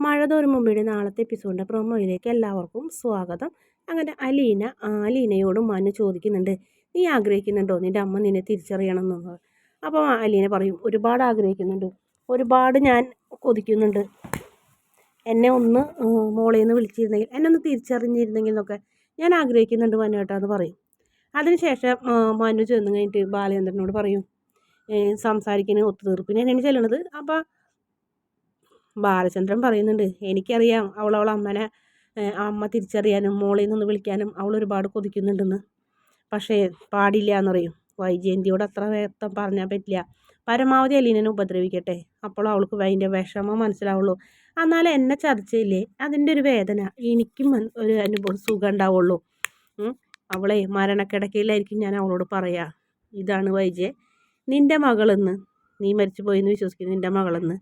മഴ തോറും മുമ്പിയുടെ നാളത്തെ എപ്പിസോഡിന്റെ പ്രൊമോയിലേക്ക് എല്ലാവർക്കും സ്വാഗതം. അങ്ങനെ അലീന അലീനയോട് മനു ചോദിക്കുന്നുണ്ട് നീ ആഗ്രഹിക്കുന്നുണ്ടോ? നിന്റെ അമ്മ നിന്നെ തിരിച്ചറിയണം എന്നുള്ളത് അപ്പോൾ അലീന പറയും ഒരുപാട് ആഗ്രഹിക്കുന്നുണ്ട്. ഒരുപാട് ഞാൻ കൊതിക്കുന്നുണ്ട്. എന്നെ ഒന്ന് മോളെ നിന്ന് വിളിച്ചിരുന്നെങ്കിൽ എന്നെ ഒന്ന് തിരിച്ചറിഞ്ഞിരുന്നെങ്കിൽ എന്നൊക്കെ ഞാൻ ആഗ്രഹിക്കുന്നുണ്ട് മനു കേട്ടോ എന്ന് പറയും. അതിനുശേഷം മനു ചെന്ന് കഴിഞ്ഞിട്ട് ബാലചന്ദ്രനോട് പറയും സംസാരിക്കുന്ന ഒത്തുതീർപ്പിന്. തന്നെയാണ് ചെല്ലണത്? അപ്പോൾ ബാലചന്ദ്രൻ പറയുന്നുണ്ട് എനിക്കറിയാം അവൾ അവളെ അമ്മനെ അമ്മ തിരിച്ചറിയാനും മോളിൽ നിന്ന് വിളിക്കാനും അവൾ ഒരുപാട് കൊതിക്കുന്നുണ്ടെന്ന്. പക്ഷേ പാടില്ല എന്ന് എന്നറിയും. വൈജയന്തിയോട് അത്ര വ്യക്തം പറഞ്ഞാൽ പറ്റില്ല. പരമാവധി അലീനനെ ഉപദ്രവിക്കട്ടെ. അപ്പോൾ അവൾക്ക് അതിന്റെ വിഷമം മനസ്സിലാവുള്ളൂ. എന്നാൽ എന്നെ ചതിച്ചില്ലേ അതിന്റെ ഒരു വേദന എനിക്കും ഒരു അനുഭവം സുഖം ഉണ്ടാവുള്ളൂ. അവളെ മരണക്കിടക്കയിലായിരിക്കും ഞാൻ അവളോട് പറയാ. ഇതാണ് വൈജയ് നിന്റെ മകളെന്ന്. നീ മരിച്ചു പോയി എന്ന് വിശ്വസിക്കുന്നു. നിന്റെ മകളെന്ന്.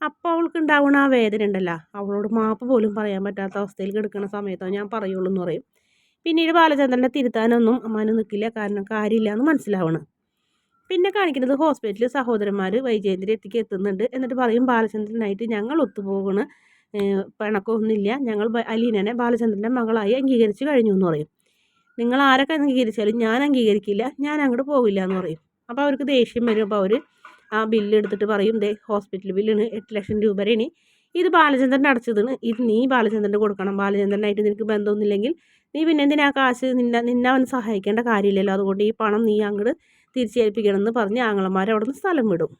അപ്പോൾ അവൾക്ക് ഉണ്ടാവുന്ന ആ വേദന ഉണ്ടല്ലോ. അവളോട് മാപ്പ് പോലും പറയാൻ പറ്റാത്ത അവസ്ഥയിൽ കിടക്കുന്ന സമയത്താണ് ഞാൻ പറയുള്ളൂ എന്ന് പറയും. പിന്നീട് ബാലചന്ദ്രനെ തിരുത്താനൊന്നും അമ്മാനും നിൽക്കില്ല കാരണം കാര്യമില്ല എന്ന് മനസ്സിലാവണം. പിന്നെ കാണിക്കുന്നത് ഹോസ്പിറ്റലിൽ സഹോദരന്മാർ വൈജയന്തിരി എത്തിക്ക് എത്തുന്നുണ്ട്. എന്നിട്ട് പറയും ബാലചന്ദ്രനായിട്ട് ഞങ്ങൾ ഒത്തുപോകണ പിണക്കമൊന്നുമില്ല. ഞങ്ങൾ അലീനനെ ബാലചന്ദ്രന്റെ മകളായി അംഗീകരിച്ച് കഴിഞ്ഞു എന്ന് പറയും. നിങ്ങൾ ആരൊക്കെ അംഗീകരിച്ചാലും ഞാൻ അംഗീകരിക്കില്ല. ഞാൻ അങ്ങോട്ട് പോകില്ല എന്ന് പറയും. അപ്പോൾ അവർക്ക് ദേഷ്യം വരും. അപ്പോൾ അവർ ആ ബില്ല് എടുത്തിട്ട് പറയും ദേ ഹോസ്പിറ്റൽ ബില്ലിന് എട്ട് ലക്ഷം രൂപ വരെയാണ് ഇത് ബാലചന്ദ്രൻ അടച്ചതാണ് ഇത് നീ ബാലചന്ദ്രന്റെ കൊടുക്കണം. ബാലചന്ദ്രനായിട്ട് നിനക്ക് ബന്ധമൊന്നുമില്ലെങ്കിൽ നീ പിന്നെ എന്തിനാ കാശ് നിന്നെ നിന്നെ അവൻ സഹായിക്കേണ്ട കാര്യമില്ലല്ലോ. അതുകൊണ്ട് ഈ പണം നീ അങ്ങോട്ട് തിരിച്ചേൽപ്പിക്കണം എന്ന് പറഞ്ഞ് ആങ്ങളമാർ അവിടെ നിന്ന് സ്ഥലം വിടും.